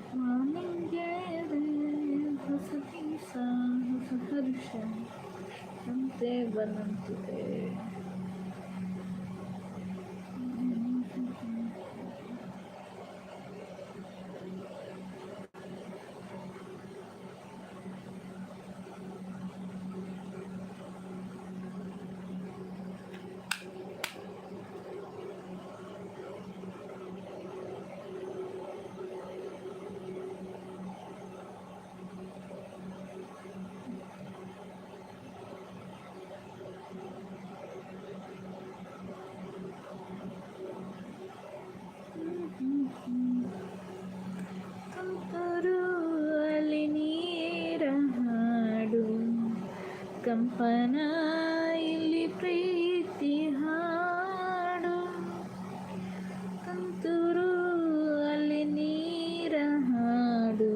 ನಿಂಗೆ ಹೊಸ ದಿವಸ ಹೊಸ ಹರ್ಷ ಅಂತೆ ಬಂದಂತಿದೆ ಕಂಪನ ಇಲ್ಲಿ ಪ್ರೀತಿ ಹಾಡು. ಕಂತೂರು ಅಲ್ಲಿ ನೀರ ಹಾಡು.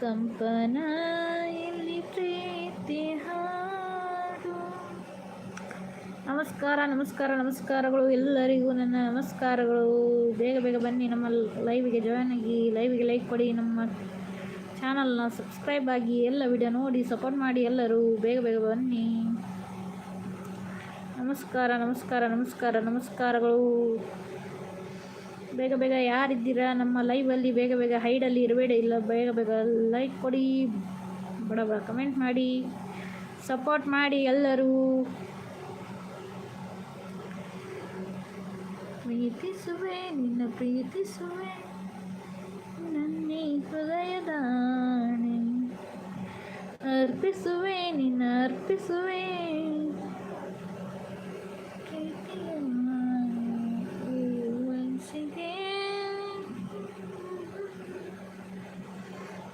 ಕಂಪನ ಇಲ್ಲಿ ಪ್ರೀತಿ ಹಾಡು. ನಮಸ್ಕಾರ ನಮಸ್ಕಾರ, ನಮಸ್ಕಾರಗಳು ಎಲ್ಲರಿಗೂ ನನ್ನ ನಮಸ್ಕಾರಗಳು. ಬೇಗ ಬೇಗ ಬನ್ನಿ ನಮ್ಮ ಲೈವಿಗೆ ಜಾಯ್ನ್ ಆಗಿ ಲೈವಿಗೆ ಲೈಕ್ ಕೊಡಿ ನಮ್ಮ ಚಾನಲ್ನ ಸಬ್ಸ್ಕ್ರೈಬ್ ಆಗಿ ಎಲ್ಲ ವಿಡಿಯೋ ನೋಡಿ ಸಪೋರ್ಟ್ ಮಾಡಿ ಎಲ್ಲರೂ ಬೇಗ ಬೇಗ ಬನ್ನಿ. ನಮಸ್ಕಾರ ನಮಸ್ಕಾರ ನಮಸ್ಕಾರ, ನಮಸ್ಕಾರಗಳು. ಬೇಗ ಬೇಗ ಯಾರಿದ್ದೀರಾ? ನಮ್ಮ ಲೈವಲ್ಲಿ ಬೇಗ ಬೇಗ ಹೈಡಲ್ಲಿ ಇರಬೇಡಿ, ಇಲ್ಲ ಬೇಗ ಬೇಗ ಲೈಕ್ ಕೊಡಿ. ಬಡ ಬಡ ಕಮೆಂಟ್ ಮಾಡಿ. ಸಪೋರ್ಟ್ ಮಾಡಿ ಎಲ್ಲರೂ. ಪ್ರೀತಿಸುವೆ, ನಿನ್ನ ಪ್ರೀತಿಸುವೆ. ನನ್ನೇ ಹೃದಯದಾಣೆ ಅರ್ಪಿಸುವೆ ನಿನ್ನ ಅರ್ಪಿಸುವೆ.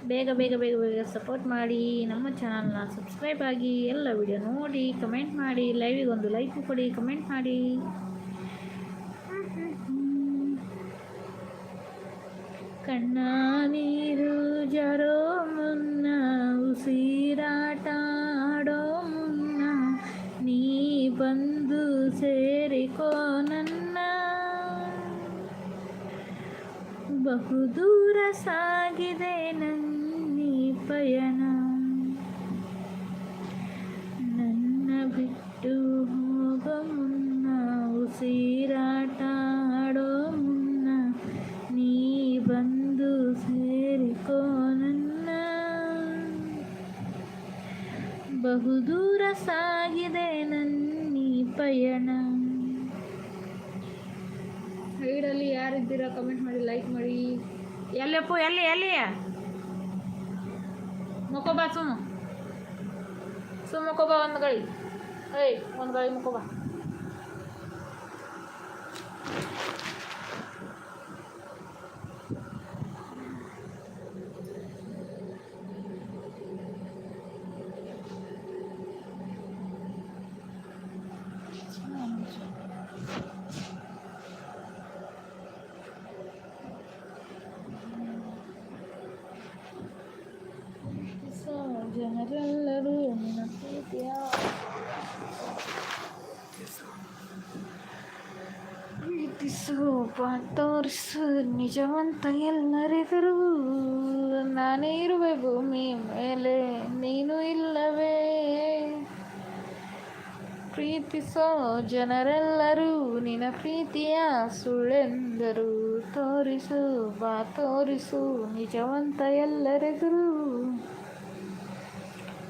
ಬೇಗ ಬೇಗ ಬೇಗ ಬೇಗ ಸಪೋರ್ಟ್ ಮಾಡಿ ನಮ್ಮ ಚಾನಲ್ನ ಸಬ್ಸ್ಕ್ರೈಬ್ ಆಗಿ ಎಲ್ಲ ವಿಡಿಯೋ ನೋಡಿ ಕಮೆಂಟ್ ಮಾಡಿ ಲೈವಿಗೆ ಒಂದು ಲೈಕ್ ಕೊಡಿ ಕಮೆಂಟ್ ಮಾಡಿ ಕಣ್ಣ ನೀರು ಜರೋ ಮುನ್ನ ಉಸಿರಾಟ ಆಡೋ ಮುನ್ನ ನೀ ಬಂದು ಸೇರಿಕೋ ನನ್ನ ಬಹುದೂರ ಸಾಗಿದೆ ನನ್ನೀ ಪಯಣ ಸಾಗಿದೆ ನನ್ನಿ ಪಯಣ. ಹೈಡಲ್ಲಿ ಯಾರಿದ್ದೀರಾ ಕಮೆಂಟ್ ಮಾಡಿ ಲೈಕ್ ಮಾಡಿ. ಎಲ್ಲಪ್ಪ ಎಲ್ಲಿ ಎಲ್ಲಿ? ಮುಕೋಬಾ ಸುಮ್ಮ ಸುಮ್ಮ ಮುಕೋಬಾ ಒಂದು ಗಾಳಿ. ಏಯ್ ಒಂದು ಗಾಳಿ ಮುಕೋಬಾ ಸೊ ಜನರೆಲ್ಲರೂ ನಿನ್ನ ಪ್ರೀತಿಯ ಪ್ರೀತಿಸು ತೋರಿಸು ನಿಜವಂತ ಎಲ್ಲರಿಗೂ ನಾನೇ ಇರುವೆ ಭೂಮಿ ಮೇಲೆ ನೀನು ಇಲ್ಲವೇ ಪ್ರೀತಿಸೋ ಜನರೆಲ್ಲರೂ ನಿನ್ನ ಪ್ರೀತಿಯ ಸುಳ್ಳೆಂದರು ತೋರಿಸು, ಬಾ, ತೋರಿಸು, ನಿಜವಂತ ಎಲ್ಲರೆದುರು.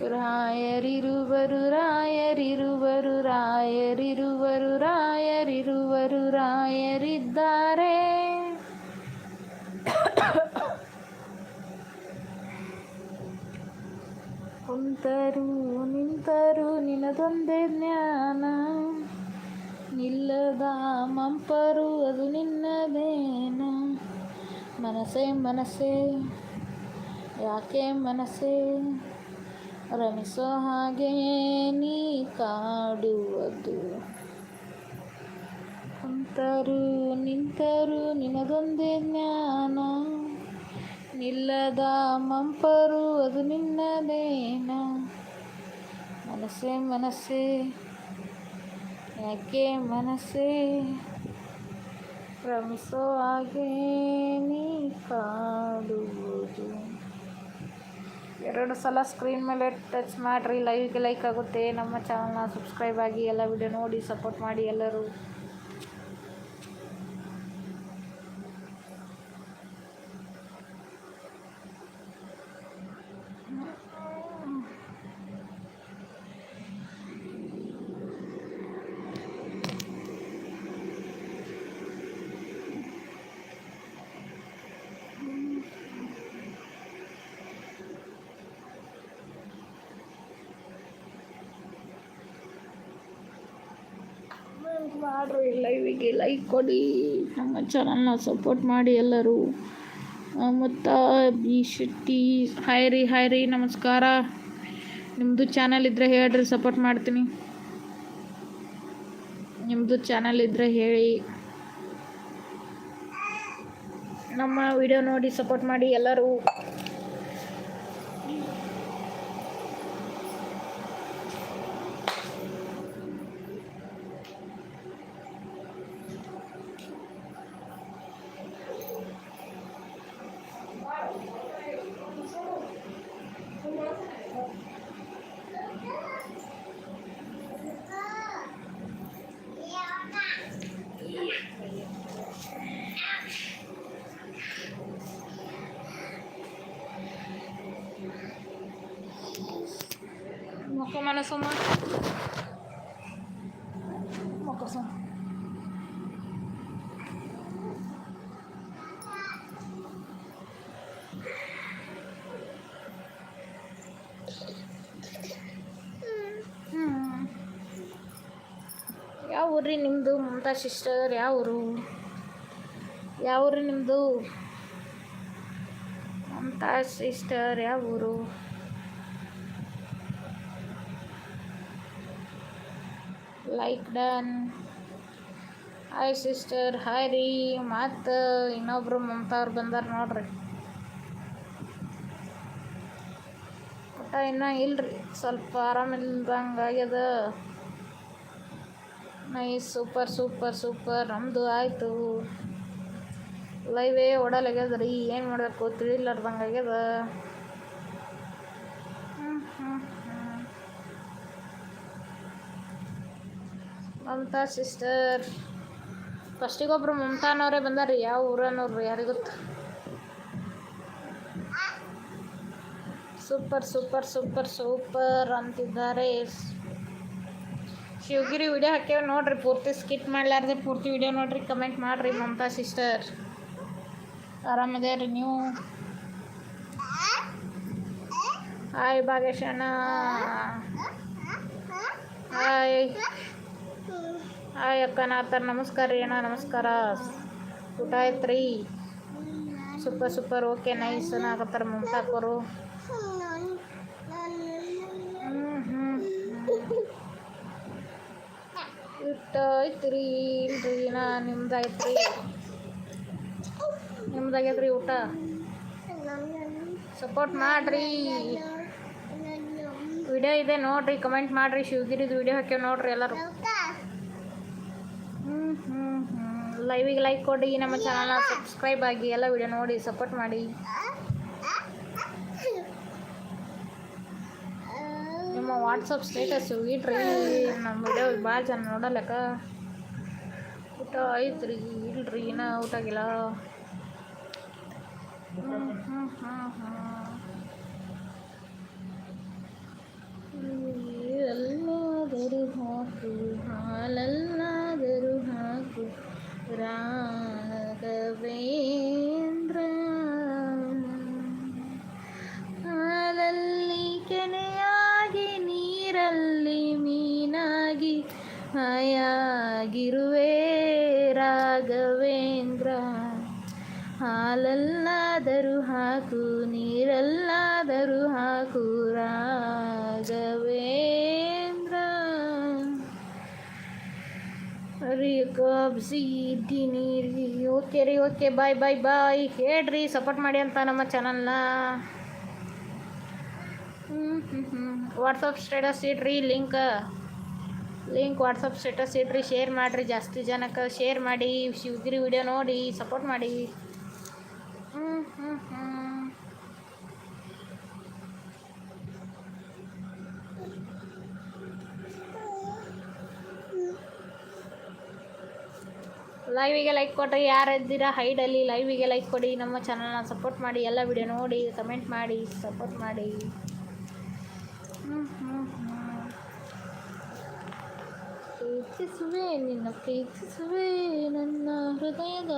ರಾಯರಿರುವರು ರಾಯರಿರುವರು ರಾಯರಿರುವರು ರಾಯರಿರುವರು, ರಾಯರಿದ್ದಾರೆ. ಕುಂತರು ನಿಂತರು ನಿನದೊಂದೇ ಜ್ಞಾನ. ನಿಲ್ಲದ ಮಂಪರು ಅದು ನಿನ್ನದೇನ ಮನಸೇ ಮನಸ್ಸೇ ಯಾಕೆ ಮನಸ್ಸೇ? ರಮಿಸೋ ಹಾಗೆ ನೀ ಕಾಡುವುದು. ಕುಂತರು ನಿಂತರು ನಿನದೊಂದೇ ಜ್ಞಾನ. ನಿಲ್ಲದ ಮಂಪರು ಅದು ನಿನ್ನದೇನ? ಮನಸ್ಸೇ ಮನಸ್ಸೇ, ಯಾಕೆ ಮನಸ್ಸೇ? ಕ್ರಮಿಸೋ ಹಾಗೆ ನೀ ಕಾಡುವುದು. ಎರಡು ಸಲ ಸ್ಕ್ರೀನ್ ಮೇಲೆ ಟಚ್ ಮಾಡಿರಿ ಲೈವ್ಗೆ ಲೈಕ್ ಆಗುತ್ತೆ. ನಮ್ಮ ಚಾನಲ್ನ ಸಬ್ಸ್ಕ್ರೈಬ್ ಆಗಿ, ಎಲ್ಲ ವಿಡಿಯೋ ನೋಡಿ ಸಪೋರ್ಟ್ ಮಾಡಿ ಎಲ್ಲರೂ. ಮಾಡ್ರಿ ಲೈವಿಗೆ ಲೈಕ್ ಕೊಡಿ. ನಮ್ಮ ಚಾನಲ್ನ ಸಪೋರ್ಟ್ ಮಾಡಿ ಎಲ್ಲರೂ. ಮತ್ತು ಬಿ ಶೆಟ್ಟಿ ಹಾಯ್ ರೀ ಹಾಯ್ ರೀ, ನಮಸ್ಕಾರ. ನಿಮ್ಮದು ಚಾನಲ್ ಇದ್ದರೆ ಹೇಳ್ರಿ ಸಪೋರ್ಟ್ ಮಾಡ್ತೀನಿ. ನಿಮ್ಮದು ಚಾನಲ್ ಇದ್ದರೆ ಹೇಳಿ. ನಮ್ಮ ವಿಡಿಯೋ ನೋಡಿ ಸಪೋರ್ಟ್ ಮಾಡಿ ಎಲ್ಲರೂ. ಮುಖ ಮನಸ್ಸಮ್ಮ ಮುಖ ಸುಮ್ಮ ಯಾವ ಊರ್ರಿ ನಿಮ್ಮದು ಮಮತಾ ಸಿಸ್ಟರ್ ಯಾವ ಊರು ಯಾವ ಊರು ನಿಮ್ಮದು ಮಮತಾ ಸಿಸ್ಟರ್ ಯಾವ ಊರು like done hi sister hi ರೀ ಮತ್ತು ಇನ್ನೊಬ್ರು ಮಮತಾ ಬಂದಾರ ನೋಡ್ರಿ. ಊಟ ಇನ್ನೂ ಇಲ್ರಿ. ಸ್ವಲ್ಪ ಆರಾಮಿಲ್ದಂಗೆ ಆಗ್ಯದ. ನೈಸ್ ಸೂಪರ್ ಸೂಪರ್ ಸೂಪರ್ ನಮ್ಮದು ಆಯಿತು. ಲೈವೇ ಓಡಲಾಗ್ಯದ ರೀ. ಏನು ಮಾಡಬೇಕು? ತಿಳಿಲಾರ್ದಂಗೆ ಆಗ್ಯದ. ಹ್ಞೂ ಹ್ಞೂ ಮಮತಾ ಸಿಸ್ಟರ್ ಫಸ್ಟಿಗೊಬ್ರು ಮಮತಾನವರೇ ಬಂದಾರಿ, ಯಾವ ಊರನವ್ರು ಯಾರಿಗೆ ಗೊತ್ತು? ಸೂಪರ್ ಸೂಪರ್ ಸೂಪರ್ ಸೂಪರ್ ಅಂತಿದ್ದಾರೆ. ಶಿವಗಿರಿ ವಿಡಿಯೋ ಹಾಕ್ಯಾವ ನೋಡ್ರಿ, ಪೂರ್ತಿ ಸ್ಕಿಟ್ ಮಾಡ್ಲಾರ್ದೆ ಪೂರ್ತಿ ವಿಡಿಯೋ ನೋಡ್ರಿ ಕಮೆಂಟ್ ಮಾಡ್ರಿ ಮಮತಾ ಸಿಸ್ಟರ್ ಆರಾಮಿದೆ ರೀ ನೀವು? ಹಾಯ್ ಭಾಗ್ಯಶಣ್ಣ. ಹಾಯ್ ಹಾಯ್ ಅಕ್ಕ ನಾತರ್ ನಮಸ್ಕಾರ ರೀ ಅಣ್ಣ, ನಮಸ್ಕಾರ. ಊಟ ಆಯ್ತು ರೀ? Super super. ಓಕೆ ನೈಸ್ ನಾಕತ್ತಾರ ಮುಂತಾಕೋರು ಹ್ಞೂ ಊಟ ಆಯ್ತು ರೀ ಇಲ್ರಿ, ನಾ ನಿಮ್ದು ಆಯ್ತು ರೀ. ನಿಮ್ದು ಆಗ್ಯದ ರೀ ಊಟ? ಸಪೋರ್ಟ್ ಮಾಡಿರಿ. ವಿಡಿಯೋ ಇದೆ ನೋಡ್ರಿ ಕಮೆಂಟ್ ಮಾಡಿರಿ. ಶಿವಗಿರಿದು ವಿಡಿಯೋ ಹಾಕ್ಯಾವ ನೋಡ್ರಿ ಎಲ್ಲರೂ ಹ್ಞೂ ಹ್ಞೂ ಹ್ಞೂ ಲೈವಿಗೆ ಲೈಕ್ ಕೊಡಿ, ನಮ್ಮ ಚಾನಲ್ನ ಸಬ್ಸ್ಕ್ರೈಬ್ ಆಗಿ, ಎಲ್ಲ ವಿಡಿಯೋ ನೋಡಿ ಸಪೋರ್ಟ್ ಮಾಡಿ. ನಿಮ್ಮ ವಾಟ್ಸಪ್ ಸ್ಟೇಟಸ್ ಇಟ್ರಿ ನಮ್ಮ ವಿಡಿಯೋ ಭಾಳ ಜನ ನೋಡಲ್ಲಕ್ಕ? ಊಟ ಐತ್ರಿ ಇಲ್ರಿ, ಇನ್ನೂ ಊಟ ಆಗಿಲ್ಲ. ಹ್ಞೂ ಹ್ಞೂ ಹ್ಞೂ ಹ್ಞೂ ಎಲ್ಲಾದರೂ ಹಾಕು, ಹಾಲಲ್ಲಾದರೂ ಹಾಕು. ರಾಘವೇಂದ್ರ. ಹಾಲಲ್ಲಿ ಕೆನೆಯಾಗಿ ನೀರಲ್ಲಿ ಮೀನಾಗಿ ಹಾಯಾಗಿರುವೆ ರಾಘವೇಂದ್ರ. ಹಾಲಲ್ಲಾದರೂ ಹಾಕು ಕಬ್ಸಿ ಇದ್ದೀನಿ ರೀ ಓಕೆ ರೀ ಓಕೆ ಬಾಯ್ ಬಾಯ್ ಬಾಯ್. ಹೇಳ್ರಿ ಸಪೋರ್ಟ್ ಮಾಡಿ ಅಂತ ನಮ್ಮ ಚಾನಲ್ನ ಹ್ಞೂ ಹ್ಞೂ ಹ್ಞೂ ವಾಟ್ಸಪ್ ಸ್ಟೇಟಸ್ ಇಡ್ರಿ ಲಿಂಕ್ ಲಿಂಕ್ ವಾಟ್ಸಪ್ ಸ್ಟೇಟಸ್ ಇಡ್ರಿ ಶೇರ್ ಮಾಡಿರಿ ಜಾಸ್ತಿ ಜನಕ್ಕೆ. ಶೇರ್ ಮಾಡಿ ಶಿವಗಿರಿ ವಿಡಿಯೋ ನೋಡಿ ಸಪೋರ್ಟ್ ಮಾಡಿ. ಹ್ಞೂ ಹ್ಞೂ ಲೈವಿಗೆ ಲೈಕ್ ಕೊಟ್ಟರೆ ಯಾರು ಇದ್ದೀರಾ? ಹೈಡಲ್ಲಿ ಲೈವಿಗೆ ಲೈಕ್ ಕೊಡಿ. ನಮ್ಮ ಚಾನಲ್ನ ಸಪೋರ್ಟ್ ಮಾಡಿ. ಎಲ್ಲ ವಿಡಿಯೋ ನೋಡಿ ಕಮೆಂಟ್ ಮಾಡಿ ಸಪೋರ್ಟ್ ಮಾಡಿ. ಪ್ರೀತಿಸುವೆ ನಿನ್ನ, ಪ್ರೀತಿಸುವೆ ನನ್ನ ಹೃದಯದ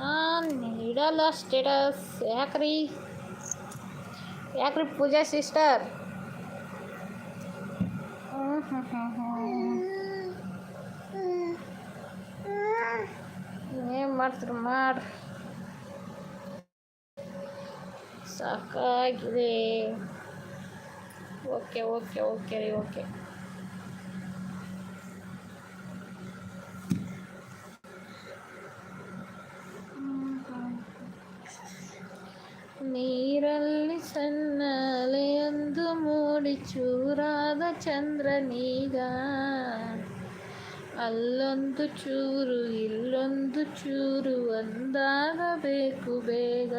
ನಾನು ಇಡಲ್ಲ ಸ್ಟೇಟಸ್ ಯಾಕ್ರಿ? ಯಾಕ್ರಿ ಪೂಜಾ ಸಿಸ್ಟರ್ ಹ್ಞೂ ಹ್ಞೂ ಹ್ಞೂ ಹ್ಞೂ ಏನು ಮಾಡ್ತೀರಿ ಮಾಡ್ರಿ ಸಾಕಾಗಿದೆ ಓಕೆ ಓಕೆ ಓಕೆ ರೀ ಓಕೆ ನೀರಲ್ಲಿ ಸಣ್ಣ ಅಲೆಯೊಂದು ಮೂಡಿ ಚೂರಾದ ಚಂದ್ರನೀಗ ಅಲ್ಲೊಂದು ಚೂರು ಇಲ್ಲೊಂದು ಚೂರು ಒಂದಾಗಬೇಕು ಬೇಗ.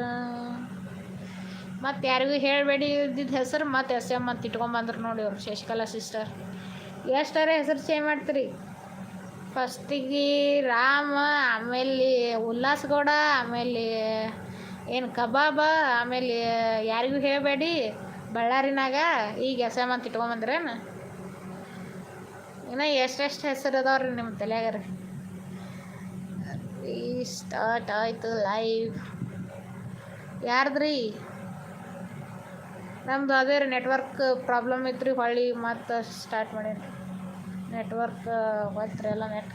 ಮತ್ತು ಯಾರಿಗೂ ಹೇಳಬೇಡಿ ಇದ್ದಿದ್ದ ಹೆಸರು ಮತ್ತು ಎಸ್ ಎಂ ಅಂತ ಇಟ್ಕೊಂಬಂದ್ರು ನೋಡಿ ಅವ್ರು, ಶಶಿಕಲಾ ಸಿಸ್ಟರ್ ಎಷ್ಟರ ಹೆಸರು ಚೇಂಜ್ ಮಾಡ್ತೀರಿ? ಫಸ್ಟಿಗೆ ರಾಮ, ಆಮೇಲೆ ಉಲ್ಲಾಸಗೌಡ ಆಮೇಲೆ ಏನು ಕಬಾಬ, ಆಮೇಲೆ ಯಾರಿಗೂ ಹೇಳಬೇಡಿ, ಬಳ್ಳಾರಿನಾಗ ಈಗ ಎಸ್ ಎಂ ಅಂತ ಇಟ್ಕೊಂಬಂದ್ರೇನು ಇನ್ನು ಎಷ್ಟೆಷ್ಟು ಹೆಸರು ಅದಾವ್ರಿ ನಿಮ್ಮ ತಲೆಯಾಗ ರೀ ಸ್ಟಾರ್ಟ್ ಆಯಿತು ಲೈವ್ ಯಾರ್ದ್ರಿ? ನಮ್ದು ಅದೇ ರೀ ನೆಟ್ವರ್ಕ್ ಪ್ರಾಬ್ಲಮ್ ಇತ್ತು ಹೊಳ್ಳಿ ಮತ್ತೆ ಸ್ಟಾರ್ಟ್ ಮಾಡೇನಿ ನೆಟ್ವರ್ಕ್ ಹೋಯ್ತು ಎಲ್ಲ net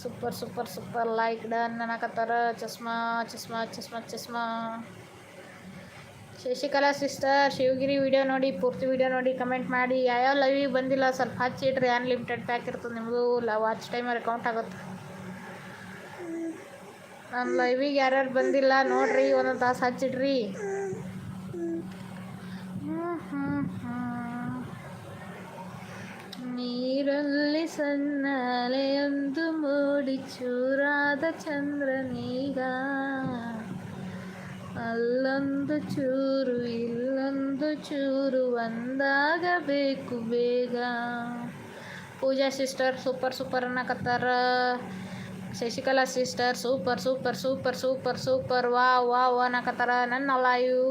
super super super like done ಅನ್ನಕತ್ತಾರ. ಚಸ್ಮಾ ಚಸ್ಮಾ ಚಸ್ಮಾ ಚಸ್ಮಾ. ಶಶಿಕಲಾ ಸಿಸ್ಟರ್ ಶಿವಗಿರಿ ವಿಡಿಯೋ ನೋಡಿ, ಪೂರ್ತಿ ವಿಡಿಯೋ ನೋಡಿ ಕಮೆಂಟ್ ಮಾಡಿ. ಯಾವ್ಯಾವ ಲೈವಿಗೆ ಬಂದಿಲ್ಲ, ಸ್ವಲ್ಪ ಹಚ್ಚಿಡ್ರಿ ಅನ್ಲಿಮಿಟೆಡ್ ಪ್ಯಾಕ್ ಇರ್ತದೆ ನಿಮ್ಮದು ವಾಚ್ ಟೈಮರ್ ಅಕೌಂಟ್ ಆಗುತ್ತೆ. ನನ್ನ ಲೈವಿಗೆ ಯಾರ್ಯಾರು ಬಂದಿಲ್ಲ ನೋಡ್ರಿ, ಒಂದೊಂದು ತಾಸು ಹಚ್ಚಿಡ್ರಿ. ನೀರಲ್ಲಿ ಸಣ್ಣ ಅಲೆಯೊಂದು ಮೂಡಿ ಚೂರಾದ ಚಂದ್ರನೀಗ. ಅಲ್ಲೊಂದು ಚೂರು, ಇಲ್ಲೊಂದು ಚೂರು ಒಂದಾಗಬೇಕು ಬೇಗ. Pooja sister super super ಅನ್ನಕತ್ತಾರ. Shashikala sister, super super super super super. ವಾ ವಾ ವಾ ಅನ್ನಕತ್ತಾರ ನನ್ನ ಲೈವ್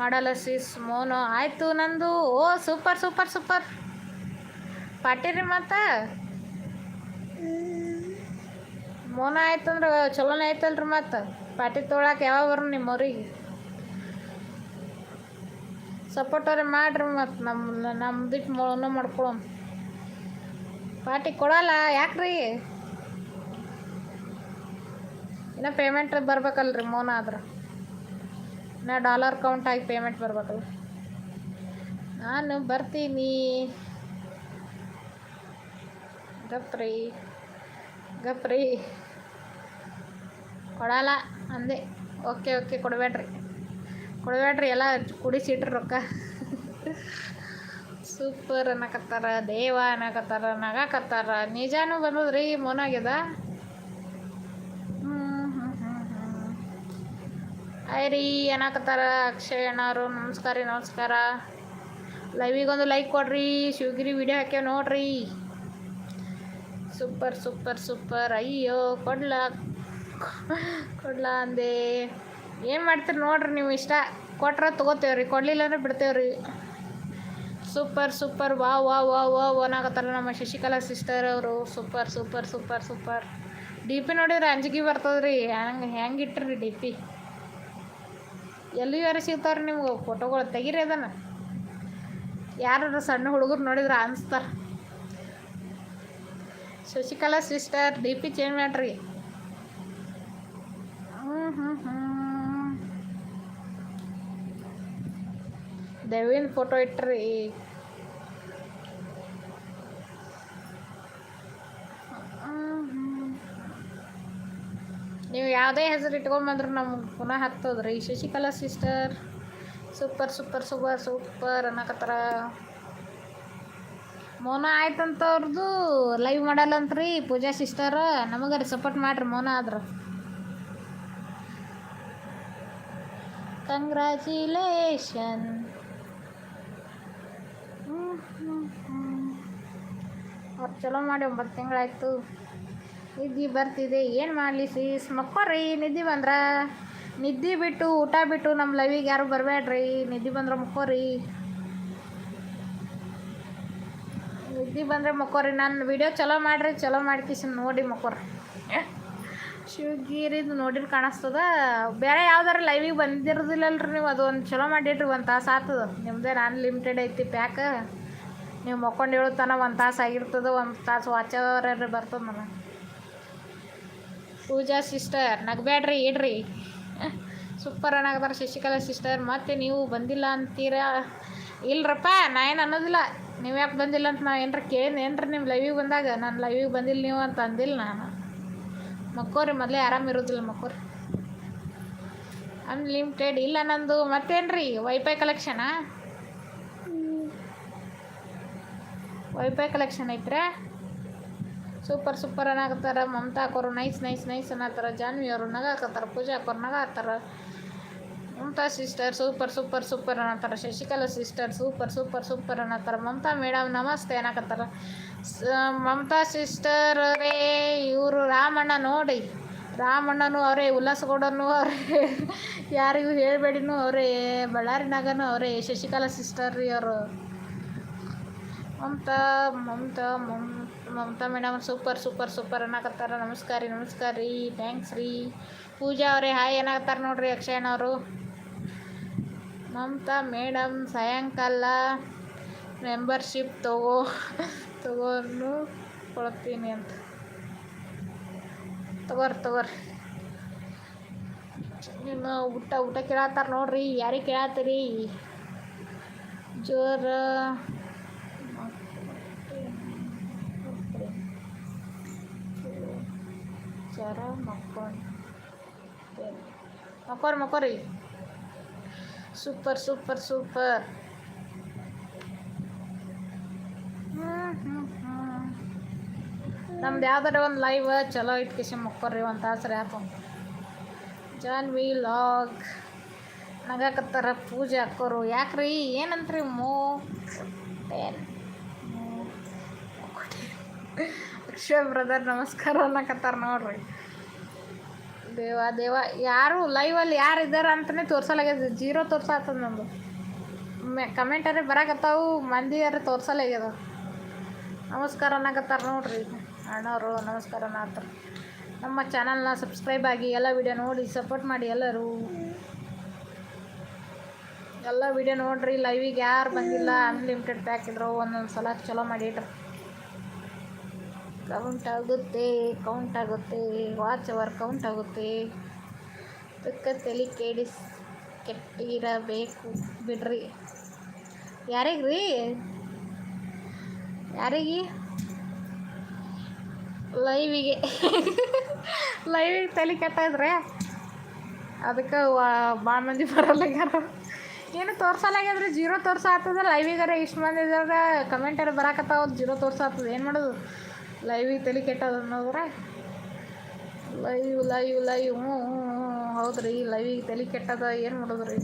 ಮಾಡಲ್ಲ ಸಿಸ್ ಮೋನು. ಆಯಿತು ನಂದು. ಓ, ಸೂಪರ್ ಸೂಪರ್ ಸೂಪರ್. ಪಾಟಿರಿ ಮತ್ತೆ? ಮೋನ ಆಯ್ತಂದ್ರೆ ಚಲೋನೇ ಆಯ್ತಲ್ರಿ ಮತ್ತೆ? ಪಾಟಿ ತೊಗೊಳಕ್ಕೆ ಯಾವಾಗ ಬರ್ರಿ ನಿಮ್ಮ ಊರಿಗೆ? ಸಪೋರ್ಟ್ ಅವ್ರೆ ಮಾಡ್ರಿ ಮತ್ತು ನಮ್ಮ ನಮ್ದಿಟ್ಟು ಮೋನ ಮಾಡ್ಕೊಳಮ್ ಪಾಟಿ ಕೊಡಲ್ಲ, ಯಾಕ್ರಿ? ಇನ್ನು ಪೇಮೆಂಟ್ ಬರ್ಬೇಕಲ್ರಿ, ಮೋನ ಆದ್ರೆ. ಇನ್ನು ಡಾಲರ್ ಕೌಂಟ್ ಆಗಿ ಪೇಮೆಂಟ್ ಬರ್ಬೇಕಲ್ಲ. ನಾನು ಬರ್ತೀನಿ. ಗಪ್ರಿ ಗಪ್ರಿ ಕೊಡಲ್ಲ ಅಂದೆ. Okay okay ಕೊಡಬೇಡ್ರಿ. ಕೊಡಬೇಡ್ರಿ, ಎಲ್ಲ ಕುಡಿಸಿಟ್ರಿ ರೊಕ್ಕ. ಸೂಪರ್ ಅನ್ನಕತ್ತಾರ, ದೇವ ಅನ್ನಕತ್ತಾರ, ನಗಾಕತ್ತಾರ. ನಿಜಾನು ಬಂದದ್ರಿ ಮೋನಾಗ್ಯದ? ಐರಿ ಏನಾಕತ್ತಾರ? ಅಕ್ಷಯ್ ಅಣ್ಣಾರು ನಮಸ್ಕಾರ ರೀ, ನಮಸ್ಕಾರ. ಲೈವಿಗೊಂದು ಲೈಕ್ ಕೊಡ್ರಿ, ಶಿವಗಿರಿ ವಿಡಿಯೋ ಹಾಕ್ಯಾವ ನೋಡ್ರಿ. ಸೂಪರ್ ಸೂಪರ್ ಸೂಪರ್ ಅಯ್ಯೋ, ಕೊಡ್ಲ. ಕೊಡ್ಲ ಅಂದೆ. ಏನು ಮಾಡ್ತೀರಿ ನೋಡ್ರಿ ನೀವು ಇಷ್ಟ? ಕೊಟ್ರೆ ತೊಗೋತೇವ್ರಿ, ಕೊಡಲಿಲ್ಲ ಅಂದ್ರೆ ಬಿಡ್ತೇವ್ರಿ. ಸೂಪರ್ ಸೂಪರ್ ವಾ ವಾ ವಾ ವಾ ಅನ್ನಕತ್ತಾರ ನಮ್ಮ ಶಶಿಕಲಾ ಸಿಸ್ಟರ್ ಅವರು. Super super super super D P ನೋಡಿದ್ರೆ ಅಂಜಿಗೆ ಬರ್ತದ್ರಿ. ರೀ ಹೆಂಗೆ ಇಟ್ರಿ ಡಿ ಪಿ ಎಲ್ಲಿ ಯಾರು ಸಿಗ್ತಾವ್ರಿ ನಿಮ್ಗೆ? ಫೋಟೋಗಳು ತೆಗೀರಿ ಅದನ್ನು. ಯಾರು ಸಣ್ಣ ಹುಡುಗರು ನೋಡಿದ್ರೆ ಅನಿಸ್ತಾರೆ. Shashikala sister D P change ಮಾಡ್ರಿ ದೇವಿನ ಫೋಟೋ ಇಟ್ರಿ. ನೀವು ಯಾವುದೇ ಹೆಸರು ಇಟ್ಕೊಂಬಂದ್ರೆ ನಮ್ಗೆ ಪುನಃ ಹತ್ತದ್ರಿ. Shashikala sister super super super super ಅನ್ನಕತ್ತಾರ. ಮೌನ ಆಯ್ತಂತ ಅವ್ರದ್ದು ಲೈವ್ ಮಾಡಲ್ಲಂತ್ರಿ ಪೂಜಾ ಸಿಸ್ಟರ್ ನಮಗಾರಿ ಸಪೋರ್ಟ್ ಮಾಡ್ರಿ ಮೋನ ಆದ್ರೆ. ಕಂಗ್ರ್ಯಾಚುಲೇಷನ್ ಅವ್ರು ಚಲೋ ಮಾಡಿ ಒಂಬತ್ತು ತಿಂಗಳಾಯ್ತು. ನಿದ್ದೆ ಬರ್ತಿದೆ. ಏನು ಮಾಡಲಿ ಸೀಸ್ ಮಕ್ಕೋರಿ ನಿದ್ದೆ ಬಂದ್ರೆ? ನಿದ್ದೆ ಬಿಟ್ಟು, ಊಟ ಬಿಟ್ಟು ನಮ್ಮ ಲೈವಿಗೆ ಯಾರು ಬರಬೇಡ್ರಿ ನಿದ್ದೆ ಬಂದ್ರೆ ಮಕ್ಕೋರಿ ನಿದ್ದೆ ಬಂದರೆ ಮಕ್ಕೋರಿ ನಾನು ವಿಡಿಯೋ ಚಲೋ ಮಾಡ್ರಿ, ಚಲೋ ಮಾಡ್ಕಿಸಿ ನೋಡಿ ಮಕ್ಕೋರಿ. ಶಿವಗಿರಿದು ನೋಡಿರಿ ಕಾಣಿಸ್ತದ. ಬೇರೆ ಯಾವ್ದಾರ ಲೈವಿಗೆ ಬಂದಿರೋದಿಲ್ಲಲ್ರಿ ನೀವು. ಅದೊಂದು ಚಲೋ ಮಾಡಿಟ್ರಿ, ಒಂದು ತಾಸು ಆಗ್ತದ ನಾನು ಲಿಮಿಟೆಡ್ ಐತಿ ಪ್ಯಾಕ ನೀವು ಮಕ್ಕೊಂಡು ಹೇಳುತ್ತಾನ ಒಂದು ತಾಸು ಆಗಿರ್ತದೆ, ಒಂದು ತಾಸು ವಾಚವರ ಬರ್ತದ ನನಗೆ. ಪೂಜಾ ಸಿಸ್ಟರ್ ನಗಬೇಡ್ರಿ ಇಡ್ರಿ. ಸೂಪರ್ ಅನ್ನಾಗದಾರ ಶಶಿಕಲಾ ಸಿಸ್ಟರ್. ಮತ್ತೆ ನೀವು ಬಂದಿಲ್ಲ ಅಂತೀರಾ? ಇಲ್ಲರಪ್ಪ ನಾ ಏನು ಅನ್ನೋದಿಲ್ಲ. ನೀವು ಯಾಕೆ ಬಂದಿಲ್ಲ ಅಂತ ನಾ ಏನರ ಕೇಳಿ ಏನ್ರಿ ನಿಮ್ಮ ಲೈವಿಗೆ ಬಂದಾಗ? ನಾನು ಲೈವಿಗೆ ಬಂದಿಲ್ಲ ನೀವು ಅಂತ ಅಂದಿಲ್ಲ ನಾನು. ಮಕ್ಕೋರಿ ಮೊದಲೇ ಆರಾಮ ಇರೋದಿಲ್ಲ ಮಕ್ಕೋರಿ. ಅನ್ಲಿಮಿಟೆಡ್ ಇಲ್ಲ ನಂದು. ಮತ್ತೇನ್ರಿ? ವೈಫೈ ಕಲೆಕ್ಷನಾ ವೈಫೈ ಕಲೆಕ್ಷನ್ ಐತ್ರಾ? ಸೂಪರ್ ಸೂಪರ್ ಅನ್ನಾಕತ್ತಾರ ಮಮತಾ ಹಾಕೋರು ನೈಸ್ ನೈಸ್ ನೈಸ್ ಅನ್ನತ್ತಾರ ಅವರು ನಗಾಕತ್ತಾರ, ಪೂಜಾ ಹಾಕೋರು ನಗಾತ್ತಾರ Mamata sister super super super ಅನ್ನತ್ತಾರ Shashikala sister super super super ಅನ್ನತ್ತಾರ Mamata madam ನಮಸ್ತೆ ಅನ್ನಕತ್ತಾರ ಸ- ಮಮತಾ ಸಿಸ್ಟರ್ ರೇ ಇವರು ರಾಮಣ್ಣ ನೋಡಿ, ರಾಮಣ್ಣನೂ ಅವರೇ, ಉಲ್ಲಾಸಗೌಡನು ಅವರೇ, ಯಾರಿಗೂ ಹೇಳಬೇಡಿನೂ ಅವರೇ, ಬಳ್ಳಾರಿನಾಗನೂ ಅವರೇ, ಶಶಿಕಲಾ ಸಿಸ್ಟರ್ ರೀ ಅವರು. ಮಮತಾ ಮಮತಾ, ಮಮ್ Mamata madam super super super ಅನ್ನಕತ್ತಾರ ನಮಸ್ಕಾರ ರೀ ನಮಸ್ಕಾರ. ರೀ ಥ್ಯಾಂಕ್ಸ್ ರೀ. ಪೂಜಾ ಅವರೇ ಹಾಯ್ ಏನಾಗತ್ತಾರ ನೋಡ್ರಿ ಅಕ್ಷಯಣ್ಣವರು ಮಮತಾ ಮೇಡಮ್, ಸಾಯಂಕಾಲ ಮೆಂಬರ್ಶಿಪ್ ತಗೋ ತಗೋನು ಕೊಡ್ತೀನಿ ಅಂತ. ತಗೋರಿ ತಗೋರಿ. ನಿಮ್ಮ ಊಟ ಊಟ ಕೇಳತ್ತಾರ ನೋಡ್ರಿ. ಯಾರಿಗೆ ಕೇಳತ್ತೀರಿ ಜೋರ ಜರ ಮಕ್ಕೊಂಡು ಮಕ್ಕೋರಿ ಮಕ್ಕೋರಿ ಸೂಪರ್ ಸೂಪರ್ ಸೂಪರ್ ನಮ್ದು ಯಾವ್ದಾರ ಒಂದು ಲೈವ್ ಚಲೋ ಇಟ್ಕೇಸಿ ಮಕ್ಕೋರಿ ಒಂದು ತಾಸು ಯಾಕೆ ಜಾನ್ವಿ ಲಾಗ್ ನಗಾಕತ್ತಾರ ಪೂಜೆ ಹಾಕೋರು ಯಾಕ್ರಿ ಏನಂತ್ರಿ ಮೋ ಟೆನ್ ಅಕ್ಷಯ್ ಬ್ರದರ್, ನಮಸ್ಕಾರ ಅನ್ನಕತ್ತಾರ ನೋಡ್ರಿ. ದೇವ ದೇವ, ಯಾರು ಲೈವಲ್ಲಿ ಯಾರು ಇದ್ದಾರೆ ಅಂತಲೇ ತೋರ್ಸಲಾಗ್ಯದ. ಜೀರೋ ತೋರ್ಸಾತದ ನಮ್ಮದು ಮೆ ಕಮೆಂಟರಿ ಬರಾಕತ್ತಾವು, ಮಂದಿಯಾರ ತೋರ್ಸಲಾಗ್ಯದ. ನಮಸ್ಕಾರ ಅನ್ನಕತ್ತಾರ ನೋಡ್ರಿ. ಅಣ್ಣವರು ನಮಸ್ಕಾರ ಅನ್ನತ್ತಾರ ನಮ್ಮ ಚಾನಲ್ನ ಸಬ್ಸ್ಕ್ರೈಬ್ ಆಗಿ, ಎಲ್ಲ ವಿಡಿಯೋ ನೋಡಿ ಸಪೋರ್ಟ್ ಮಾಡಿ ಎಲ್ಲರೂ. ಎಲ್ಲ ವಿಡಿಯೋ ನೋಡ್ರಿ ಲೈವಿಗೆ ಯಾರು ಬಂದಿಲ್ಲ ಅನ್ಲಿಮಿಟೆಡ್ ಪ್ಯಾಕ್ ಇದ್ರು ಒಂದೊಂದು ಸಲ ಚಲೋ ಮಾಡಿ ಮಾಡಿಟ್ರಿ. ಕೌಂಟ್ ಆಗುತ್ತೆ ಕೌಂಟ್ ಆಗುತ್ತೆ ವಾಚ್ ಅವರ್ ಕೌಂಟ್ ಆಗುತ್ತೆ. ಅದಕ್ಕೆ ತಲೆ ಕೇಳಿಸ್ ಕೆಟ್ಟಿರಬೇಕು, ಬಿಡ್ರಿ. ಯಾರಿಗೆ? ರೀ ಯಾರಿಗೆ ಲೈವಿಗೆ ಲೈವಿಗೆ ತಲೆ ಕೆಟ್ಟಿದ್ರೆ? ಅದಕ್ಕೆ ಭಾಳ ಮಂದಿ ಬರಲ್ಲಾಗ್ಯಾರ. ಏನು ತೋರ್ಸಲ್ಲಾಗ್ಯದ್ರಿ ಜೀರೋ ತೋರ್ಸಾಗ್ತದ ಲೈವಿಗಾರ ಇಷ್ಟು ಮಂದಿ ಇದ್ರಾಗ ಕಮೆಂಟಲ್ಲಿ ಬರಾಕತ್ತಾವ ಜೀರೋ ತೋರ್ಸಾಗ್ತದ ಏನು ಮಾಡೋದು? ಲೈವಿಗೆ ತಲೆ ಕೆಟ್ಟದ ಅನ್ನೋದ್ರೆ? ಲೈವ್ ಲೈವ್ ಲೈವ್ ಹ್ಞೂ ಹೌದ್ರಿ ಲೈವಿಗೆ ತಲೆ ಕೆಟ್ಟದ ಏನು ಮಾಡೋದ್ರಿ?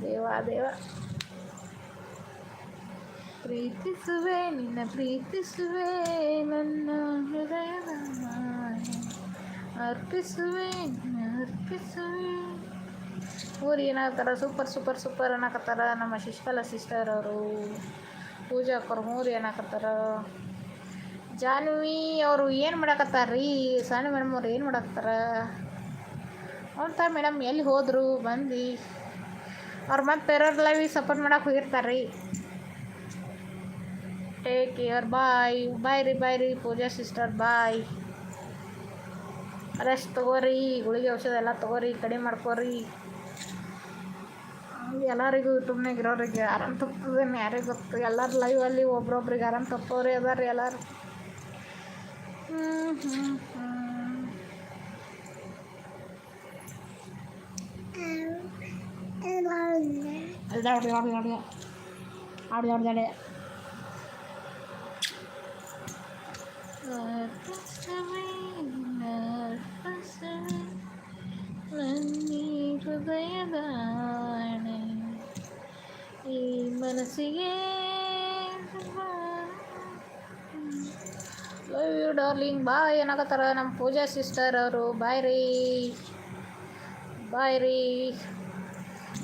ದೇವ ದೇವ. ಪ್ರೀತಿಸುವೆ, ನಿನ್ನ ಪ್ರೀತಿಸುವೆ, ನನ್ನ ಹೃದಯದ. ಅರ್ಪಿಸುವೆ, ನಿನ್ನ ಅರ್ಪಿಸುವೆ. ಊರು ಏನಾಗ್ತಾರ? ಸೂಪರ್ ಸೂಪರ್ ಸೂಪರ್ ಅನ್ನಕತ್ತಾರ ನಮ್ಮ ಶಶಿಕಲಾ ಸಿಸ್ಟರ್ ಅವರು. ಪೂಜಾ ಅಕ್ಕರು ಹ್ಞೂ ರೀ ಏನಾಕತ್ತಾರ? ಜಾನ್ವಿ ಅವರು ಏನು ಮಾಡಕತ್ತಾರ ರೀ ಸಣ್ಣ ಮೇಡಮ್ ಅವ್ರು ಏನು ಮಾಡಕತ್ತಾರ? ಅಂತ ಮೇಡಮ್ ಎಲ್ಲಿ ಹೋದರು ಬಂದು ಅವ್ರು ಮತ್ತೆ ಬೇರೆಯವ್ರ ಲೈವಿ ಸಪೋರ್ಟ್ ಮಾಡಕ್ಕೆ ಹೋಗಿರ್ತಾರೆ ರೀ ಟೇಕ್ ಕೇರ್ ಬಾಯ್ ಬಾಯ್ ರೀ ಬಾಯ್ ರೀ, ಪೂಜಾ ಸಿಸ್ಟರ್ ಬಾಯ್ ರೆಸ್ಟ್ ತಗೋರಿ, ಗುಳಿಗೆ ಔಷಧ ಎಲ್ಲ ತಗೋರಿ, ಕಡಿಮೆ ಮಾಡ್ಕೋರಿ. ಎಲ್ಲರಿಗೂ ಯೂಟ್ಯೂಬ್ನಾಗ ಇರೋರಿಗೆ ಆರಾಮ್ ತಪ್ಪದೆ ಮ್ಯಾರೇಜ್ ಗೊತ್ತು ಎಲ್ಲರ ಲೈವಲ್ಲಿ ಒಬ್ರೊಬ್ರಿಗೆ ಆರಾಮ್ ತಪ್ಪೋರೆ ಅದಾರ ಎಲ್ಲರೂ ಹ್ಞೂ ಹ್ಞೂ ಹ್ಞೂ ஆடு ஆடு ஆடு ஆடு ஆடு ஆடு ஆடு ನನ್ನೀ ಹೃದಯದಾಣೆ ಈ ಮನಸ್ಸಿಗೆ ಲವ್ ಯು ಡಾರ್ಲಿಂಗ್ ಬಾಯ್ ಏನಾಗತ್ತಾರ? ನಮ್ಮ ಪೂಜಾ ಸಿಸ್ಟರ್ ಅವರು. ಬಾಯ್ ರೀ. ಬಾಯ್ ರೀ.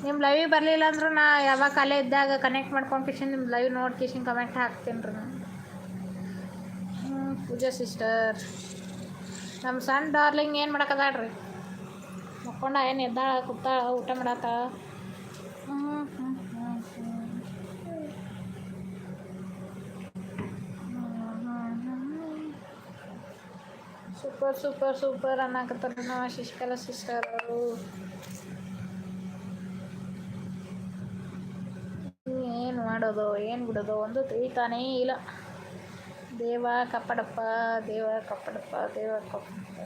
ನಿಮ್ಮ ಲೈವ್ ಬರಲಿಲ್ಲ ಅಂದ್ರೆ ನಾ ಯಾವಾಗ ಅಲ್ಲೇ ಇದ್ದಾಗ ಕನೆಕ್ಟ್ ಮಾಡ್ಕೊಂಡು ಕಿಶನ್ ನಿಮ್ಮ ಲೈವ್ ನೋಡಿ ಕಿಶನ್ ಕಮೆಂಟ್ ಹಾಕ್ತೀನಿ ರೀ ನಾನು. ಹ್ಞೂ ಪೂಜಾ ಸಿಸ್ಟರ್ ನಮ್ಮ ಸಣ್ಣ ಡಾರ್ಲಿಂಗ್ ಏನು ಮಾಡೋಕ್ಕದಾಡ್ರಿ ಮಕ್ಕೊಂಡ ಏನು ಎದ್ದಾಳ ಕೂತಾಳ ಊಟ ಮಾಡತ್ತಾಳ ಸೂಪರ್ ಸೂಪರ್ ಸೂಪರ್ ಅನ್ನಕತ್ತಾರ ನಾವು ಶಶಿಕಲಾ ಸಿಸ್ಟರ್ ಅವರು ಏನು ಮಾಡೋದು, ಏನು ಬಿಡೋದು, ಒಂದು ತಿಳಿತಾನೇ ಇಲ್ಲ. ದೇವ ಕಪ್ಪಡಪ್ಪ ದೇವ ಕಪ್ಪಡಪ್ಪ ದೇವ ಕಪ್ಪಡಪ್ಪ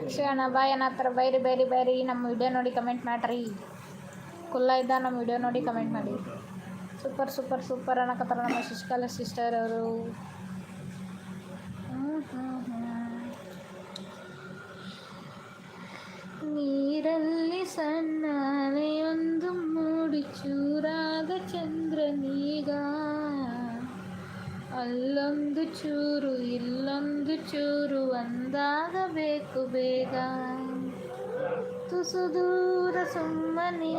ಅಕ್ಷಯಣ್ಣ ಬಾಯ್ ಬೈರಿ ಬೈರಿ ಬೈರಿ. ನಮ್ಮ ವಿಡಿಯೋ ನೋಡಿ ಕಮೆಂಟ್ ಮಾಡ್ರಿ. ಕುಲ್ಲ ಇದ್ದ ನಮ್ಮ ವಿಡಿಯೋ ನೋಡಿ ಕಮೆಂಟ್ ಮಾಡಿ. ಸೂಪರ್ ಸೂಪರ್ ಸೂಪರ್ ಅನ್ನಕತ್ತಾರ ನಮ್ಮ ಶಶಿಕಲಾ ಸಿಸ್ಟರ್ ಅವರು. ನೀರಲ್ಲಿ ಸಣ್ಣ ಅಲೆಯೊಂದು ಮೂಡಿ ಚೂರಾದ ಚಂದ್ರನೀಗ ಅಲ್ಲೊಂದು ಚೂರು ಇಲ್ಲೊಂದು ಚೂರು ಒಂದಾಗಬೇಕು ಬೇಗ ತುಸು ದೂರ ಸುಮ್ಮನೆ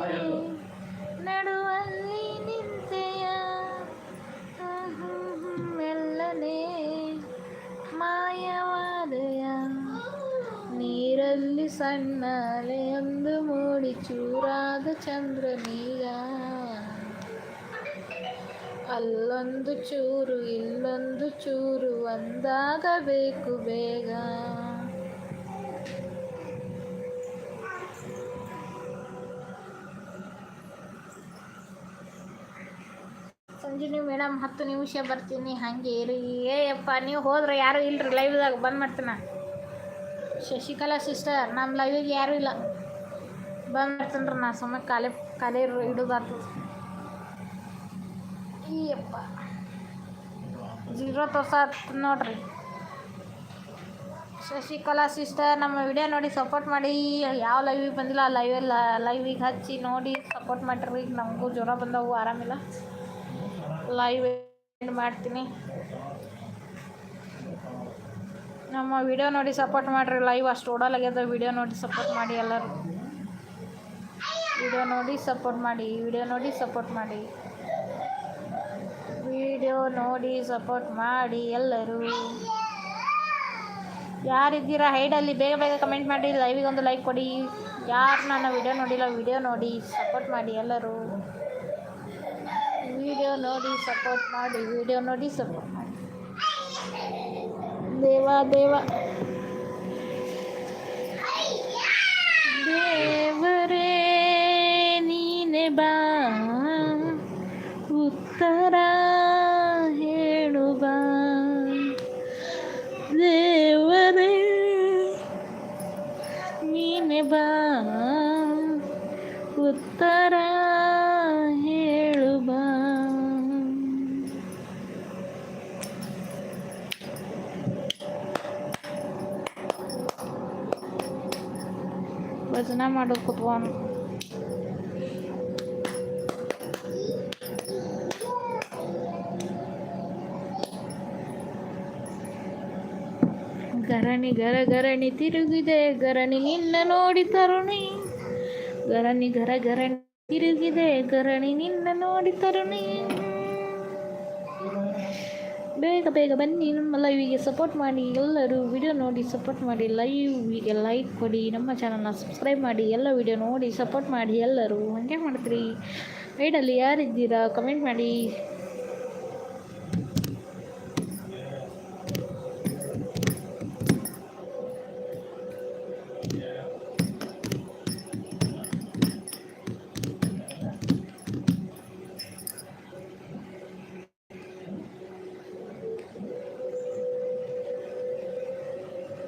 ಅಲೆಯೊಂದು ಮೂಡಿ ಚೂರಾದ ಚಂದ್ರನೀಗ. ಅಲ್ಲೊಂದು ಚೂರು, ಇಲ್ಲೊಂದು ಚೂರು ಒಂದಾಗಬೇಕು ಬೇಗ. ಸಂಜೀನಿ ಮೇಡಮ್ ಹತ್ತು ನಿಮಿಷ ಬರ್ತೀನಿ, ಹಾಗೆ ಇರಿ. ಏಯಪ್ಪ, ನೀವು ಹೋದ್ರೆ ಯಾರು ಇಲ್ರಿ? ಲೈವ್ದಾಗ ಬಂದ್ ಮಾಡ್ತೀನ? ಶಶಿಕಲಾ ಸಿಸ್ಟರ್ ನಮ್ಮ ಲೈವಿಗೆ ಯಾರೂ ಇಲ್ಲ. ಬಂದ್ಬಿಡ್ತೀನಿ ರೀ ನಾ ಸುಮ್ಮನೆ ಕಾಲೇ ಕಾಲೇ ಇಡೋದಾಗ್ತದೆ ಈಯಪ್ಪ ಜೀರೋ ತೋರ್ಸತ್ ನೋಡ್ರಿ. ಶಶಿಕಲಾ ಸಿಸ್ಟರ್ ನಮ್ಮ ವಿಡಿಯೋ ನೋಡಿ ಸಪೋರ್ಟ್ ಮಾಡಿ. ಯಾವ ಲೈವಿಗೆ ಬಂದಿಲ್ಲ, ಆ ಲೈವ್ ಲೈವಿಗೆ ಹಚ್ಚಿ ನೋಡಿ ಸಪೋರ್ಟ್ ಮಾಡಿರಿ. ನಮಗೂ ಜ್ವರ ಬಂದವು, ಆರಾಮಿಲ್ಲ. ಲೈವ್ ಮಾಡ್ತೀನಿ. ನಮ್ಮ ವಿಡಿಯೋ ನೋಡಿ ಸಪೋರ್ಟ್ ಮಾಡಿರಿ ಲೈವ್ ಅಷ್ಟು ಓಡಲಾಗ್ಯದ ವಿಡಿಯೋ ನೋಡಿ ಸಪೋರ್ಟ್ ಮಾಡಿ ಎಲ್ಲರೂ. ವಿಡಿಯೋ ನೋಡಿ ಸಪೋರ್ಟ್ ಮಾಡಿ ವಿಡಿಯೋ ನೋಡಿ ಸಪೋರ್ಟ್ ಮಾಡಿ. ವಿಡಿಯೋ ನೋಡಿ ಸಪೋರ್ಟ್ ಮಾಡಿ ಎಲ್ಲರೂ. ಯಾರಿದ್ದೀರಾ ಹೈಡಲ್ಲಿ ಬೇಗ ಬೇಗ ಕಮೆಂಟ್ ಮಾಡಿ ಲೈವಿಗೆ ಒಂದು ಲೈಕ್ ಕೊಡಿ. ಯಾರು ನನ್ನ ವಿಡಿಯೋ ನೋಡಿಲ್ಲ ವಿಡಿಯೋ ನೋಡಿ ಸಪೋರ್ಟ್ ಮಾಡಿ ಎಲ್ಲರೂ. ವಿಡಿಯೋ ನೋಡಿ ಸಪೋರ್ಟ್ ಮಾಡಿ ವಿಡಿಯೋ ನೋಡಿ ಸಪೋರ್ಟ್ ಮಾಡಿ. ದೇವ ದೇವ ದೇವರೇ ನೀನೆ ಬಾ ಉತ್ತರ ಹೇಳು ಬಾ ದೇವರೇ ನೀನೆ ಬಾ ಭಜನೆ ಮಾಡೋದು ಕುತ್ಕೊಂಡು. ಗರಣಿ, ಗರ, ಗರಣಿ ತಿರುಗಿದೆ. ಗರಣಿ ನಿನ್ನ ನೋಡಿ ತರುಣಿ. ಗರಣಿ, ಗರ, ಗರಣಿ ತಿರುಗಿದೆ. ಗರಣಿ ನಿನ್ನ ನೋಡಿ ತರುಣಿ. ಬೇಗ ಬೇಗ ಬನ್ನಿ, ನಮ್ಮ ಲೈವಿಗೆ ಸಪೋರ್ಟ್ ಮಾಡಿ, ಎಲ್ಲರೂ ವಿಡಿಯೋ ನೋಡಿ ಸಪೋರ್ಟ್ ಮಾಡಿ ಲೈವಿಗೆ ಲೈಕ್ ಕೊಡಿ, ನಮ್ಮ ಚಾನಲ್ನ ಸಬ್ಸ್ಕ್ರೈಬ್ ಮಾಡಿ, ಎಲ್ಲ ವಿಡಿಯೋ ನೋಡಿ ಸಪೋರ್ಟ್ ಮಾಡಿ ಎಲ್ಲರೂ. ಹಂಗೆ ಮಾಡ್ತೀರಿ. ವೈಡಲ್ಲಿ ಯಾರಿದ್ದೀರಾ? ಕಮೆಂಟ್ ಮಾಡಿ.